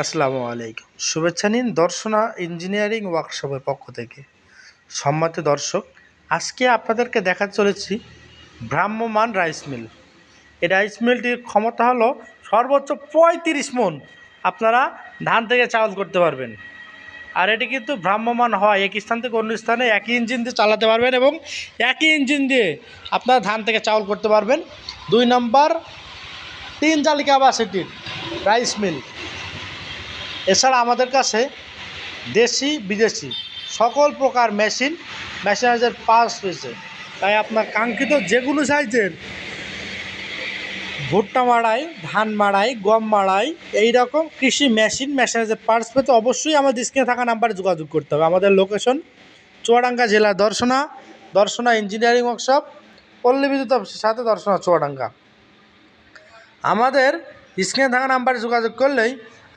আসসালামু আলাইকুম। শুভেচ্ছা নিন দর্শনা ইঞ্জিনিয়ারিং ওয়ার্কশপের পক্ষ থেকে। সম্মানিত দর্শক, আজকে আপনাদেরকে দেখাতে চলেছি ভ্রাম্যমান রাইস মিল। এই রাইস মিলটির ক্ষমতা হলো সর্বোচ্চ পঁয়ত্রিশ মন। আপনারা ধান থেকে চাউল করতে পারবেন। আর এটি কিন্তু ভ্রাম্যমান হয় এক স্থান থেকে অন্য স্থানে একই ইঞ্জিন দিয়ে চালাতে পারবেন এবং একই ইঞ্জিন দিয়ে আপনারা ধান থেকে চাউল করতে পারবেন। দুই নম্বর, তিন জালিকা বাস এটির রাইস মিল। এছাড়া আমাদের কাছে দেশি, বিদেশি সকল প্রকার মেশিন, মেশিনারিজের পাস রয়েছে। তাই আপনার কাঙ্ক্ষিত যেগুলো সাইজের ভুট্টা মাড়াই, ধান মাড়াই, গম মাড়াই, এই রকম কৃষি মেশিন, মেশিনারিজের পার্টস পেতে অবশ্যই আমাদের স্ক্রিনে থাকা নাম্বারে যোগাযোগ করতে হবে। আমাদের লোকেশন চুয়াডাঙ্গা জেলা দর্শনা দর্শনা ইঞ্জিনিয়ারিং ওয়ার্কশপ, পল্লী বিদ্যুৎ অফিসের সাথে দর্শনা চুয়াডাঙ্গা। আমাদের স্ক্রিনে থাকা নাম্বারে যোগাযোগ করলেই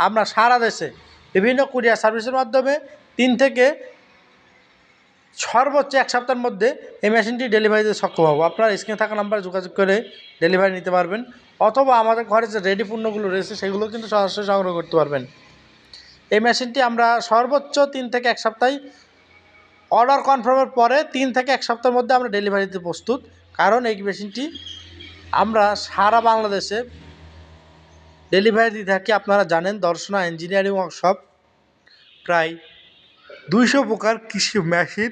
আমরা সারা দেশে বিভিন্ন কুরিয়ার সার্ভিসের মাধ্যমে তিন থেকে সর্বোচ্চ এক সপ্তাহের মধ্যে এই মেশিনটি ডেলিভারি দিতে সক্ষম হব। আপনার স্ক্রিনে থাকা নাম্বারে যোগাযোগ করে ডেলিভারি নিতে পারবেন, অথবা আমাদের ঘরে যে রেডি পণ্যগুলো রয়েছে সেগুলো কিন্তু সরাসরি সংগ্রহ করতে পারবেন। এই মেশিনটি আমরা সর্বোচ্চ তিন থেকে এক সপ্তাহে অর্ডার কনফার্মের পরে তিন থেকে এক সপ্তাহের মধ্যে আমরা ডেলিভারিতে প্রস্তুত। কারণ এই মেশিনটি আমরা সারা বাংলাদেশে ডেলিভারি দিয়ে থাকি, আপনারা জানেন, দর্শনা ইঞ্জিনিয়ারিং ওয়ার্কশপ প্রায় দুইশো প্রকার কৃষি মেশিন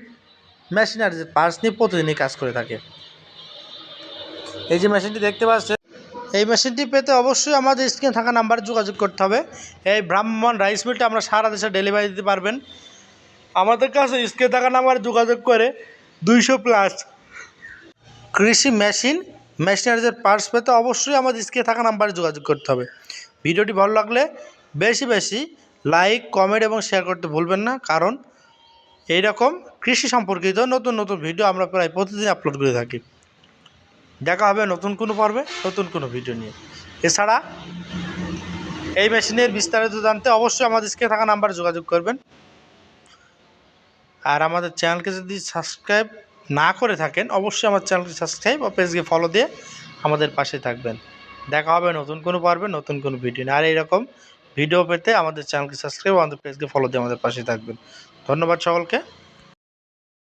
মেশিনারিজের পার্টস নিয়ে প্রতিদিনই কাজ করে থাকে। এই যে মেশিনটি দেখতে পাচ্ছেন, এই মেশিনটি পেতে অবশ্যই আমাদের স্ক্রিনে থাকা নাম্বারে যোগাযোগ করতে হবে। এই ব্রাহ্মণ রাইস মিলটা আমরা সারা দেশে ডেলিভারি দিতে পারবেন। আমাদের কাছে স্ক্রিনে থাকা নাম্বারে যোগাযোগ করে দুইশো প্লাস কৃষি মেশিন মেশিনারিজের পার্টস পেতে অবশ্যই আমাদের স্ক্রিনে থাকা নাম্বারে যোগাযোগ করতে হবে। ভিডিওটি ভালো লাগলে বেশি বেশি লাইক কমেন্ট এবং শেয়ার করতে ভুলবেন না, কারণ এই রকম কৃষি সম্পর্কিত নতুন নতুন ভিডিও আমরা প্রায় প্রতিদিন আপলোড করে থাকি। দেখা হবে নতুন কোনো পর্বে, নতুন কোনো ভিডিও নিয়ে। এছাড়া এই মেশিনের বিস্তারিত জানতে অবশ্যই আমাদের স্ক্রিনে থাকা নাম্বারে যোগাযোগ করবেন। আর আমাদের চ্যানেলকে যদি সাবস্ক্রাইব না করে থাকেন, অবশ্যই আমার চ্যানেলকে সাবস্ক্রাইব ও পেজকে ফলো দিয়ে আমাদের পাশে থাকবেন। দেখা হবে নতুন কোনো পারবে, নতুন কোনো ভিডিও আর এইরকম ভিডিও পেতে আমাদের চ্যানেলকে সাবস্ক্রাইব আমাদের পেজকে ফলো দিয়ে আমাদের পাশে থাকবেন। ধন্যবাদ সকলকে।